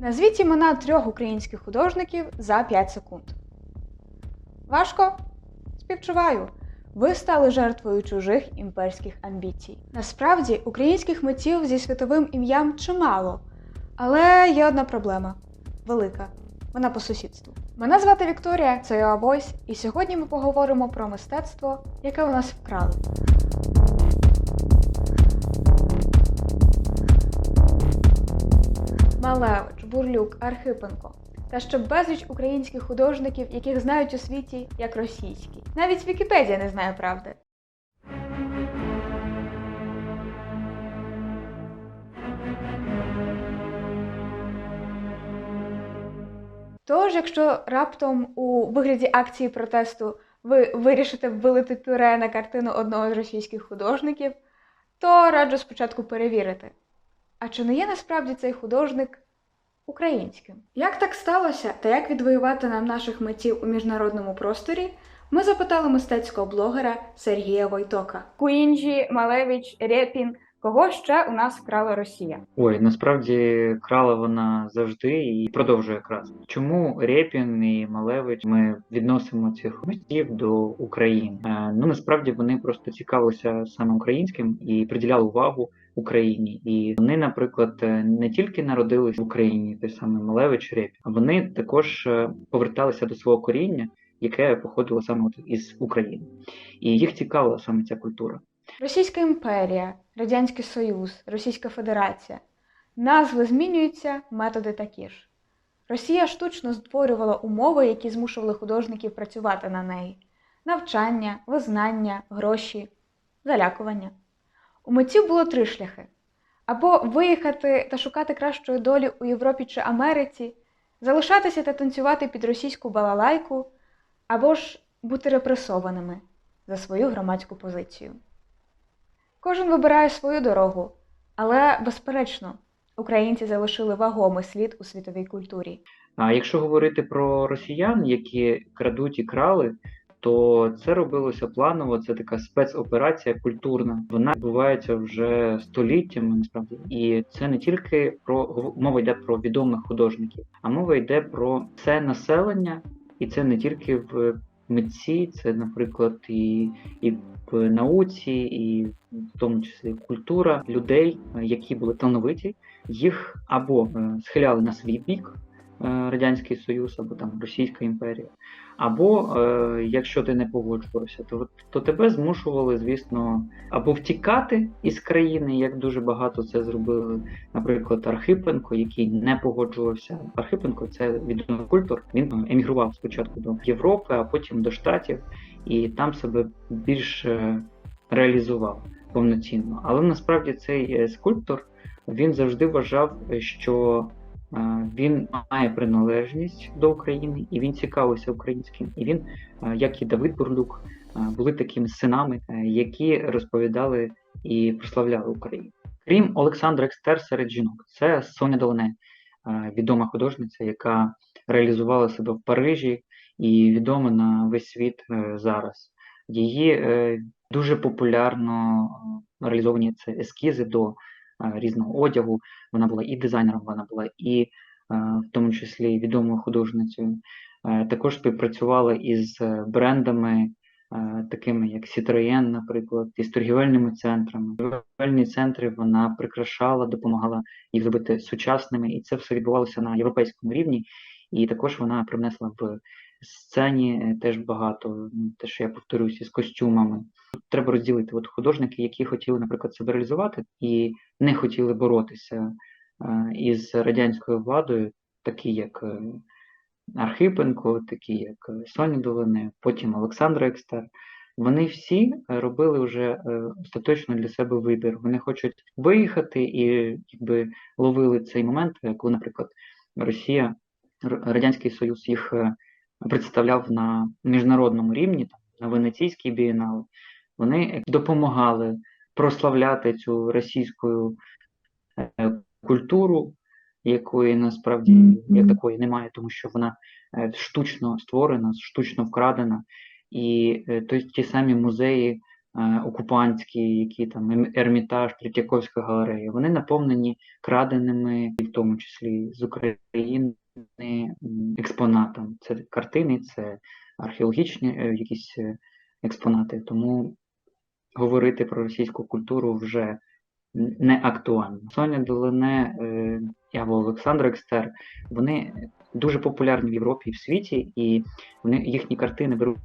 Назвіть імена трьох українських художників за 5 секунд. Важко? Співчуваю. Ви стали жертвою чужих імперських амбіцій. Насправді, українських митців зі світовим ім'ям чимало. Але є одна проблема велика. Вона по сусідству. Мене звати Вікторія, це Йоа Войс, і сьогодні ми поговоримо про мистецтво, яке у нас вкрали. Малевич, Бурлюк, Архипенко та ще безліч українських художників, яких знають у світі як російські. Навіть Вікіпедія не знає правди. Тож, якщо раптом у вигляді акції протесту ви вирішите вилити пюре на картину одного з російських художників, то раджу спочатку перевірити. А чи не є насправді цей художник українським? Як так сталося та як відвоювати нам наших митців у міжнародному просторі? Ми запитали мистецького блогера Сергія Войтока. Куінджі, Малевич, Рєпін. Кого ще у нас вкрала Росія? Ой, насправді крала вона завжди і продовжує красти. Чому Рєпін і Малевич ми відносимо цих митців до України? Е, ну насправді вони просто цікавилися саме українським і приділяли увагу Україні. І вони, наприклад, е, не тільки народились в Україні, той самий Малевич Рєпін, а вони також е, поверталися до свого коріння, яке походило саме із України, і їх цікавила саме ця культура. Російська імперія, Радянський Союз, Російська Федерація. Назви змінюються, методи такі ж. Росія штучно створювала умови, які змушували художників працювати на неї: навчання, визнання, гроші, залякування. У митців було три шляхи: або виїхати та шукати кращої долі у Європі чи Америці, залишатися та танцювати під російську балалайку, або ж бути репресованими за свою громадську позицію. Кожен вибирає свою дорогу, але, безперечно, українці залишили вагомий слід у світовій культурі. А якщо говорити про росіян, які крадуть і крали, то це робилося планово. Це така спецоперація культурна. Вона відбувається вже століттями, насправді, і це не тільки про мова йде про відомих художників, а мова йде про це населення, і це не тільки в митці, це, наприклад, і, і в науці, і в тому числі культура людей, які були талановиті, їх або е, схиляли на свій бік. е, Радянський Союз або там Російська імперія. Або е, якщо ти не погоджувався, то, то тебе змушували, звісно, або втікати із країни, як дуже багато це зробили, наприклад, Архипенко, який не погоджувався. Архипенко це відомий культур. Він емігрував спочатку до Європи, а потім до Штатів, і там себе більш е, реалізував повноцінно. Але насправді цей е, скульптор він завжди вважав, що він має приналежність до України і він цікавився українським. І він, е, як і Давид Бурлюк, е, були такими синами, е, які розповідали і прославляли Україну. Крім Олександра Екстер серед жінок, це Соня Долоне, е, відома художниця, яка реалізувала себе в Парижі і відома на весь світ е, зараз. Її е, дуже популярно е, реалізовані це ескізи до е, різного одягу. Вона була і дизайнером, вона була і е, в тому числі відомою художницею. Е, Також співпрацювала із е, брендами, такими як Citroën, наприклад, із торгівельними центрами. Торгівельні центри вона прикрашала, допомагала їх зробити сучасними, і це все відбувалося на європейському рівні. І також вона привнесла в сцені е, теж багато, ну, те, що я повторюсь, із костюмами. Треба розділити от художники, які хотіли, наприклад, себе реалізувати і не хотіли боротися е, із радянською владою, такі як е, Архипенко, такі як Соня Долини, потім Олександр Екстер. Вони всі робили вже остаточно для себе вибір. Вони хочуть виїхати і якби ловили цей момент, коли, наприклад, Росія, Радянський Союз їх представляв на міжнародному рівні, там, на Венеційській бієнале. Вони допомагали прославляти цю російську е, культуру, якої насправді як такої немає, тому що вона е, штучно створена, штучно вкрадена. І е, то- ті самі музеї окупантські, які там Ем- Ермітаж, Третьяковська галерея, вони наповнені краденими, в тому числі з України м, експонатом. Це картини, це археологічні е, якісь е, експонати. Тому говорити про російську культуру вже не актуально. Соня Долине е, або Олександр Екстер, вони дуже популярні в Європі і в світі, і вони їхні картини беруть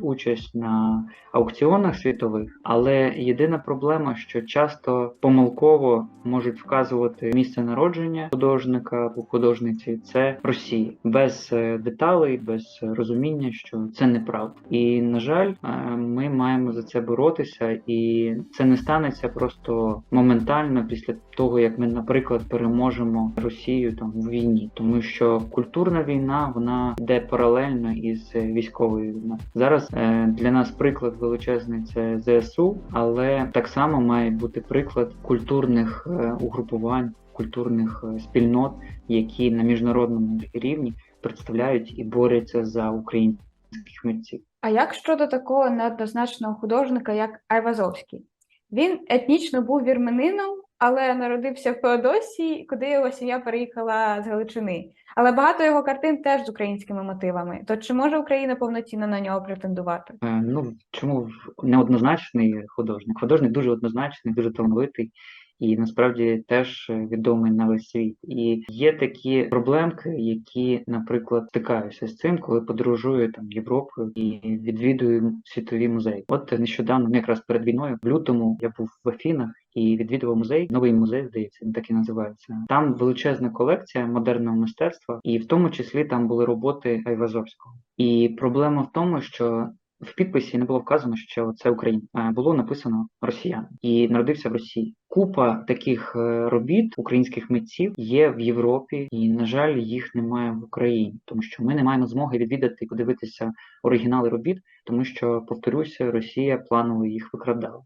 участь на аукціонах світових, але єдина проблема, що часто помилково можуть вказувати місце народження художника або художниці це Росія, без е, деталей, без розуміння, що це неправда. І на жаль, е, ми маємо за це боротися, і це не станеться просто моментально після того, як ми, наприклад, переможемо Росію там в війні, тому що культурна війна вона йде паралельно із військовою війною. Зараз е, для нас приклад величезний це ЗСУ, але так само має бути приклад культурних е, угрупувань, культурних е, спільнот, які на міжнародному рівні представляють і борються за українських митців. А як щодо такого неоднозначного художника, як Айвазовський? Він етнічно був вірменином, але народився в Феодосії, куди його сім'я переїхала з Галичини. Але багато його картин теж з українськими мотивами. То чи може Україна повноцінно на нього претендувати? Е, Ну чому неоднозначний художник? Художник дуже однозначний, дуже талановитий і насправді теж відомий на весь світ. І є такі проблемки, які, наприклад, стикаюся з цим, коли подорожую там Європою і відвідую світові музеї. От нещодавно, ну, якраз перед війною, в лютому я був в Афінах. І відвідував музей, новий музей, здається, він так і називається. Там величезна колекція модерного мистецтва, і в тому числі там були роботи Айвазовського. І проблема в тому, що в підписі не було вказано, що це Україна. А Було написано росіян і народився в Росії. Купа таких е, робіт українських митців є в Європі, і на жаль, їх немає в Україні, тому що ми не маємо змоги відвідати і подивитися оригінали робіт, тому що повторюся, Росія планово їх викрадала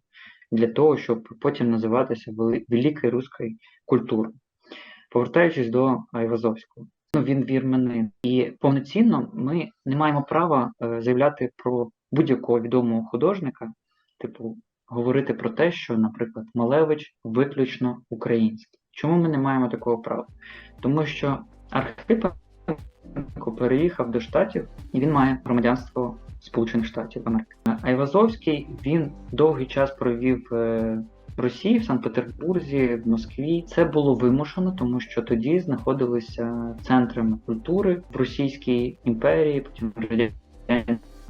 для того, щоб потім називатися вели- великою руською культурою. Повертаючись до Айвазовського. Ну, він вірменин. І повноцінно ми не маємо права е, заявляти про будь-якого відомого художника, типу, говорити про те, що, наприклад, Малевич виключно український. Чому ми не маємо такого права? Тому що Архипенко переїхав до Штатів і він має громадянство Сполучених Штатів Америки. Айвазовський він довгий час провів е, в Росії, в Санкт-Петербурзі, в Москві. Це було вимушено, тому що тоді знаходилися центрами культури в Російській імперії, потім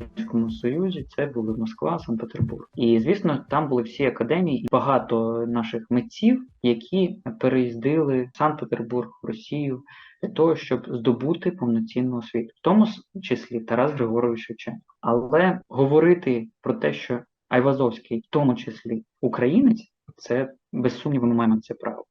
Радянському Союзі. Це були Москва, Санкт-Петербург. І звісно, там були всі академії і багато наших митців, які переїздили в Санкт-Петербург, в Росію для того, щоб здобути повноцінну освіту, в тому числі Тарас Григорович Шевченко. Але говорити про те, що Айвазовський, в тому числі українець, це без сумніву ми маємо це право.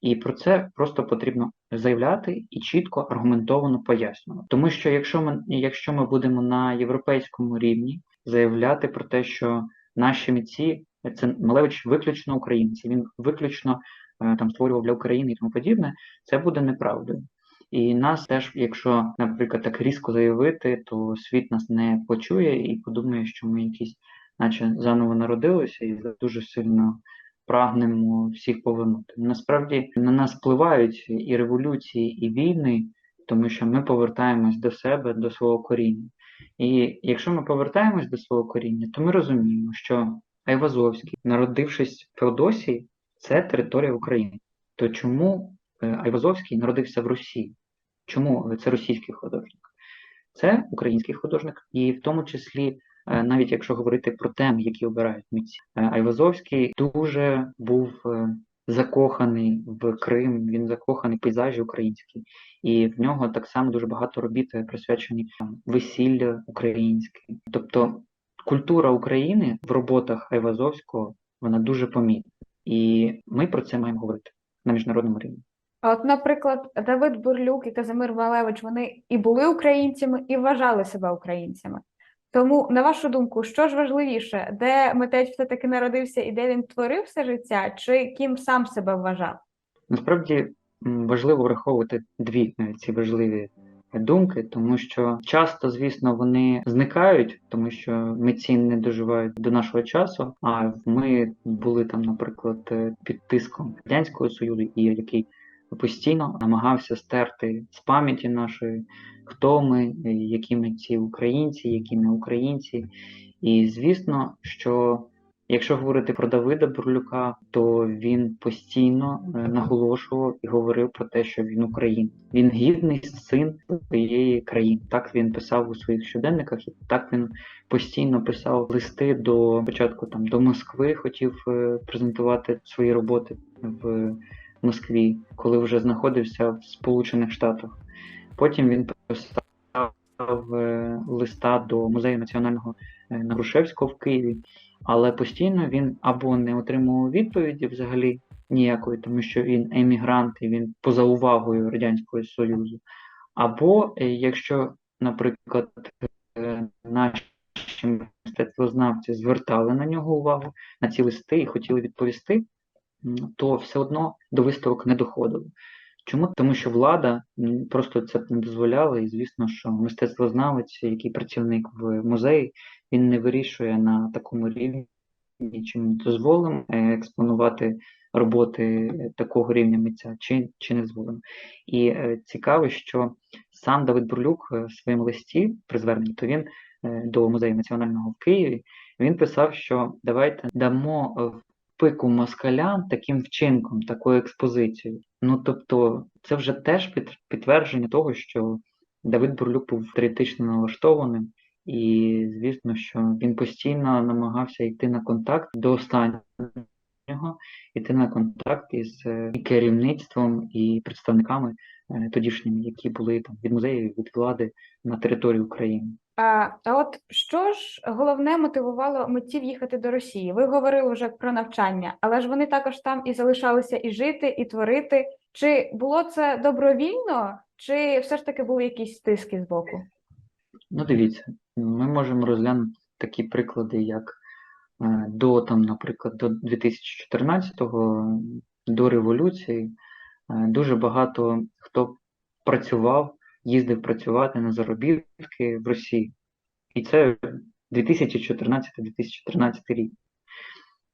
І про це просто потрібно заявляти і чітко аргументовано пояснювати. Тому що якщо ми, якщо ми будемо на європейському рівні заявляти про те, що наші митці це Малевич виключно українці, він виключно е, там створював для України і тому подібне, це буде неправдою. І нас теж, якщо, наприклад, так різко заявити, то світ нас не почує і подумає, що ми якісь, наче заново народилися і дуже сильно прагнемо всіх повернути. Насправді на нас впливають і революції, і війни, тому що ми повертаємось до себе, до свого коріння. І якщо ми повертаємось до свого коріння, то ми розуміємо, що Айвазовський, народившись в Феодосії, це територія України. То чому е, Айвазовський народився в Росії? Чому це російський художник? Це український художник, і в тому числі, е, навіть якщо говорити про теми, які обирають митці, е, Айвазовський дуже був е, закоханий в Крим, він закоханий в пейзажі українські, і в нього так само дуже багато робіт е, присвячені весілля українське. Тобто культура України в роботах Айвазовського вона дуже помітна, і ми про це маємо говорити на міжнародному рівні. А от, наприклад, Давид Бурлюк і Казимир Малевич, вони і були українцями, і вважали себе українцями. Тому, на вашу думку, що ж важливіше, де митець все-таки народився і де він творив все життя, чи ким сам себе вважав? Насправді важливо враховувати дві е, ці важливі думки, тому що часто, звісно, вони зникають, тому що митці не доживають до нашого часу. А ми були там, наприклад, е, під тиском радянського союзу, і який постійно намагався стерти з пам'яті нашої, хто ми, е, які митці українці, які не українці. І звісно, що якщо говорити про Давида Бурлюка, то він постійно е, наголошував і говорив про те, що він українець. Він гідний син своєї країни. Так він писав у своїх щоденниках, і так він постійно писав листи до початку там до Москви, хотів е, презентувати свої роботи в Москві, коли вже знаходився в Сполучених Штатах. Потім він писав е, листа до музею національного е, на Грушевського в Києві, але постійно він або не отримував відповіді взагалі ніякої, тому що він емігрант і він поза увагою Радянського Союзу. Або е, якщо, наприклад, наші мистецтвознавці звертали на нього увагу, на ці листи і хотіли відповісти, то все одно до виставок не доходило. Чому? Тому що влада просто це не дозволяла, і звісно, що мистецтвознавець, який працівник в музеї, він не вирішує на такому рівні, чи ми дозволимо е, експонувати роботи е, такого рівня митця, чи, чи не дозволимо. І е, цікаво, що сам Давид Бурлюк в своєму листі при зверненні, то він до музею національного в Києві, він писав, що давайте дамо в пику москалям таким вчинком, такою експозицією. Ну тобто, це вже теж під, підтвердження того, що Давид Бурлюк був патріотично налаштованим, і звісно, що він постійно намагався йти на контакт до останнього, йти на контакт із е, керівництвом і представниками е, тодішніми, які були там від музею, від влади на території України. А, от що ж головне мотивувало митців їхати до Росії? Ви говорили вже про навчання, але ж вони також там і залишалися і жити, і творити. Чи було це добровільно, чи все ж таки були якісь стиски з боку? Ну, дивіться, ми можемо розглянути такі приклади, як е, до, там, наприклад, до 2014-го, до революції, е, дуже багато хто працював, їздив працювати на заробітки в Росії. І це 2014-2013 рік.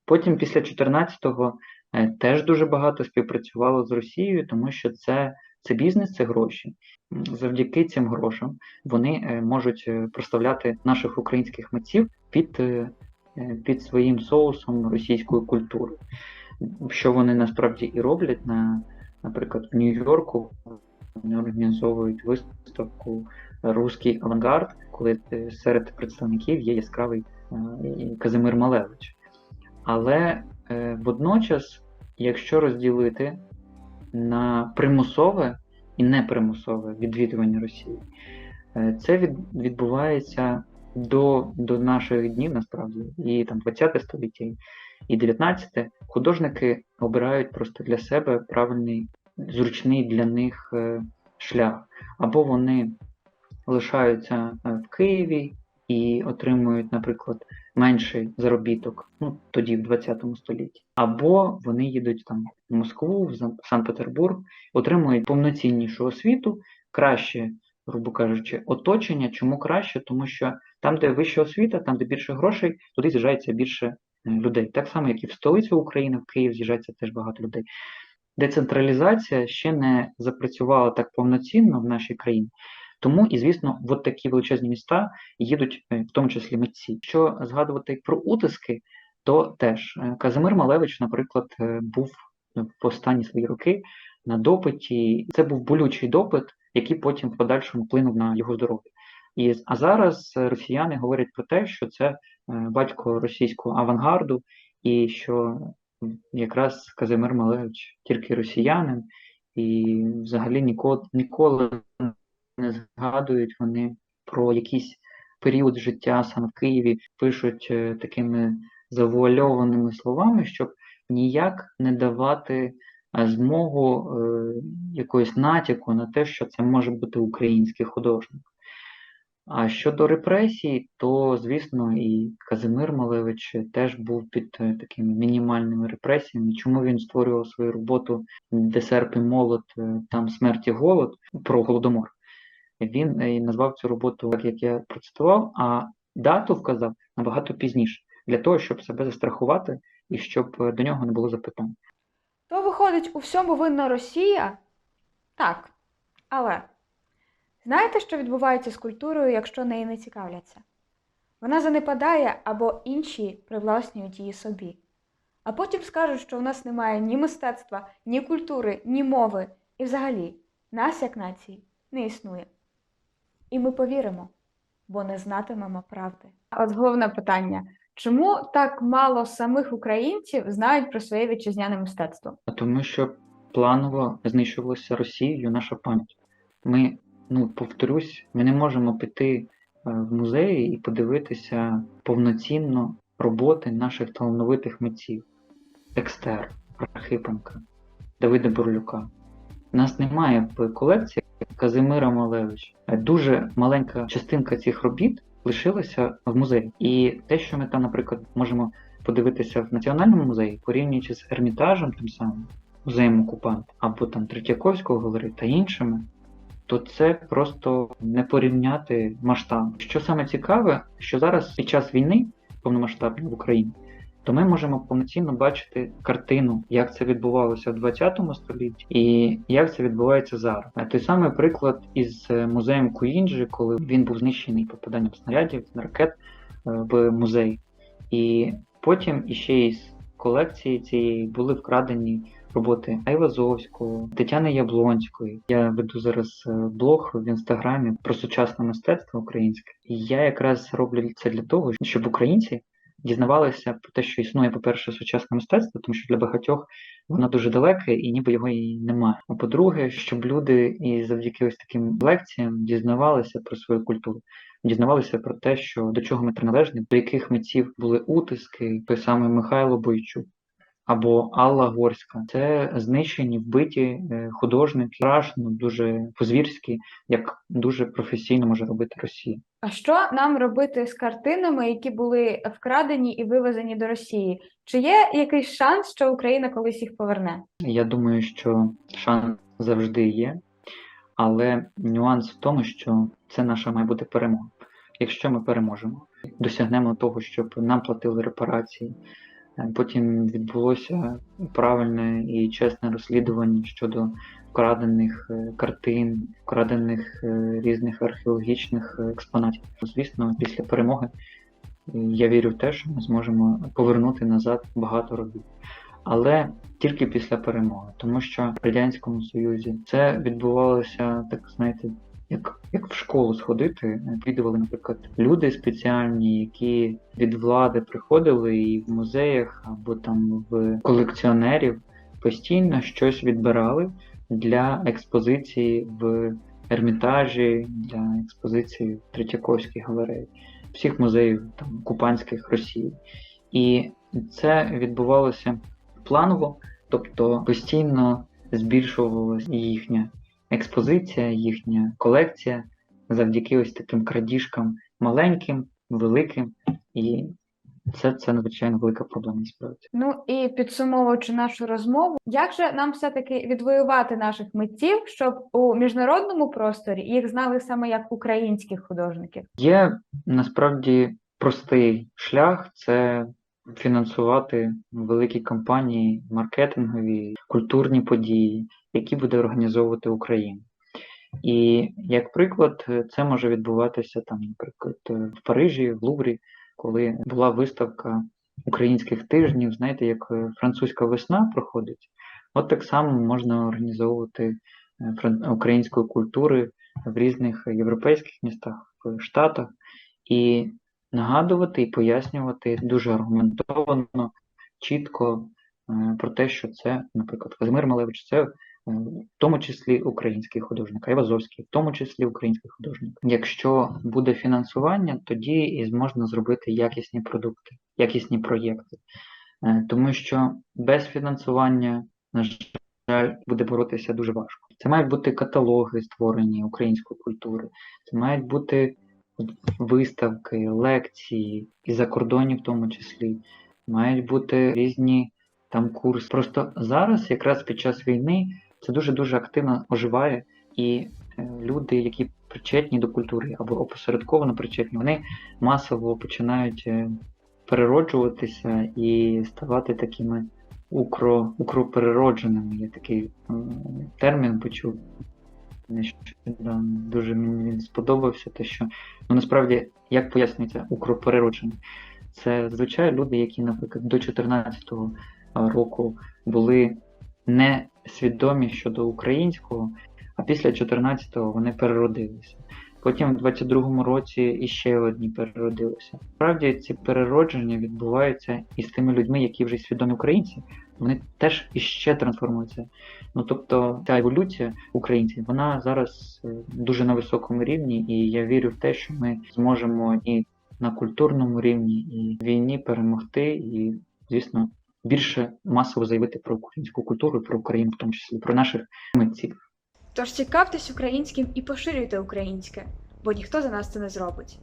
Потім після 2014-го е, теж дуже багато співпрацювало з Росією, тому що це, це бізнес, це гроші. Завдяки цим грошам вони е, можуть е, проставляти наших українських митців під, під своїм соусом російської культури. Що вони насправді і роблять, на, наприклад, в Нью-Йорку вони організовують виставку Руський авангард, коли е, серед представників є яскравий е, Казимир Малевич. Але е, водночас, якщо розділити на примусове і непримусове відвідування Росії, це відбувається до, до наших днів, насправді, і там 20 століття, і 19 художники обирають просто для себе правильний, зручний для них е, шлях. Або вони лишаються е, в Києві і отримують, наприклад, менший заробіток, ну тоді в 20 столітті, або вони їдуть там в Москву, в Санкт-Петербург, отримують повноціннішу освіту, краще, грубо кажучи, оточення. Чому краще? Тому що там, де вища освіта, там, де більше грошей, туди з'їжджається більше людей. Так само, як і в столицю України, в Київ з'їжджається теж багато людей. Децентралізація ще не запрацювала так повноцінно в нашій країні. Тому і звісно, от такі величезні міста їдуть е, в тому числі митці. Що згадувати про утиски, то теж е, Казимир Малевич, наприклад, е, був в останні свої роки на допиті. Це був болючий допит, який потім в подальшому вплинув на його здоров'я. І а зараз росіяни говорять про те, що це батько російського авангарду, і що якраз Казимир Малевич тільки росіянин, і взагалі ніколи, ніколи не згадують вони про якийсь період життя саме в Києві, пишуть е, такими завуальованими словами, щоб ніяк не давати е, змогу е, якоїсь натяку на те, що це може бути український художник. А щодо репресій, то, звісно, і Казимир Малевич теж був під е, такими мінімальними репресіями. Чому він створював свою роботу «Де серп і молот, е, там смерть і голод про голодомор? він е, і назвав цю роботу, так як я процитував, а дату вказав набагато пізніше, для того, щоб себе застрахувати і щоб до нього не було запитань. То виходить, у всьому винна Росія? Так. Але знаєте, що відбувається з культурою, якщо нею не цікавляться? Вона занепадає або інші привласнюють її собі. А потім скажуть, що у нас немає ні мистецтва, ні культури, ні мови, і взагалі нас, як нації, не існує. І ми повіримо, бо не знатимемо правди. А От головне питання: чому так мало самих українців знають про своє вітчизняне мистецтво? Тому що планово знищувалася Росією наша пам'ять. Ми, ну повторюсь, ми не можемо піти е, в музеї і подивитися повноцінно роботи наших талановитих митців: Екстер, Архипенка, Давида Бурлюка. У нас немає в колекції Казимира Малевича. Е, Дуже маленька частинка цих робіт лишилася в музеї. І те, що ми там, наприклад, можемо подивитися в Національному музеї, порівнюючи з Ермітажем, тим самим музеєм окупант, або там Третьяковського галереї та іншими, то це просто не порівняти масштаб. Що саме цікаве, що зараз під час війни повномасштабної в Україні, то ми можемо повноцінно бачити картину, як це відбувалося в 20 столітті і як це відбувається зараз. Той самий приклад із е, музеєм Куінджі, коли він був знищений попаданням снарядів, на ракет е, в музей. І потім іще із колекції цієї були вкрадені роботи Айвазовського, Тетяни Яблонської. Я веду зараз е, блог в інстаграмі про сучасне мистецтво українське. І я якраз роблю це для того, щоб українці дізнавалися про те, що існує, по-перше, сучасне мистецтво, тому що для багатьох воно дуже далеке і ніби його і немає. А по-друге, щоб люди і завдяки ось таким лекціям дізнавалися про свою культуру. Дізнавалися про те, що до чого ми приналежні, до яких митців були утиски, той самий Михайло Бойчук або Алла Горська. Це знищені, вбиті е, художники, страшно, дуже по-звірськи, як дуже професійно може робити Росія. А що нам робити з картинами, які були вкрадені і вивезені до Росії? Чи є якийсь шанс, що Україна колись їх поверне? Я думаю, що шанс завжди є, але нюанс в тому, що це наша має бути перемога. Якщо ми переможемо, досягнемо того, щоб нам платили репарації, потім відбулося правильне і чесне розслідування щодо вкрадених е, картин, вкрадених е, різних археологічних е, експонатів. Звісно, після перемоги е, я вірю в те, що ми зможемо повернути назад багато робіт. Але тільки після перемоги, тому що в радянському союзі це відбувалося так, знаєте, як, як в школу сходити. Відвідували, наприклад, люди спеціальні, які від влади приходили і в музеях або там в колекціонерів постійно щось відбирали для експозиції в Ермітажі, для експозиції в Третьяковській галереї, всіх музеїв там купанських Росії. І це відбувалося планово, тобто постійно збільшувалася їхня експозиція, їхня колекція завдяки ось таким крадіжкам маленьким, великим, і це, це надзвичайно велика проблема насправді. Ну і підсумовуючи нашу розмову, як же нам все-таки відвоювати наших митців, щоб у міжнародному просторі їх знали саме як українських художників? Є насправді простий шлях це фінансувати великі кампанії, маркетингові, культурні події, які буде організовувати Україна. І як приклад, це може відбуватися там, наприклад, в Парижі, в Луврі, коли була виставка українських тижнів, знаєте, як е, французька весна проходить, от так само можна організовувати е, української культури в різних європейських містах, в Штатах, і нагадувати і пояснювати дуже аргументовано, чітко е, про те, що це, наприклад, Казимир Малевич, це е, в тому числі український художник, Айвазовський, в тому числі український художник. Якщо буде фінансування, тоді і можна зробити якісні продукти, якісні проєкти. Е, Тому що без фінансування, на жаль, буде боротися дуже важко. Це мають бути каталоги створені української культури, це мають бути виставки, лекції і за кордоні в тому числі. Мають бути різні там курси. Просто зараз, якраз під час війни, це дуже дуже активно оживає, і е, люди, які причетні до культури або опосередковано причетні, вони масово починають е, перероджуватися і ставати такими укро, укропереродженими. Я такий термін почув. Нещодавно дуже мені сподобався, те, що ну насправді як пояснюється укропереручення? Це зазвичай люди, які, наприклад, до 14-го року були не свідомі щодо українського, а після 14-го вони переродилися. Потім в 22-му році іще одні переродилися. Справді ці переродження відбуваються і з тими людьми, які вже свідомі українці, вони теж іще трансформуються. Ну тобто ця еволюція українців, вона зараз е, дуже на високому рівні, і я вірю в те, що ми зможемо і на культурному рівні, і в війні перемогти, і, звісно, більше масово заявити про українську культуру, про Україну, в тому числі про наших митців. Тож цікавтесь українським і поширюйте українське, бо ніхто за нас це не зробить.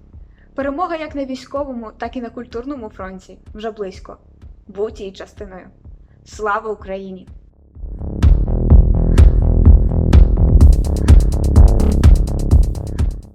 Перемога як на військовому, так і на культурному фронті вже близько. Будьте її частиною. Слава Україні!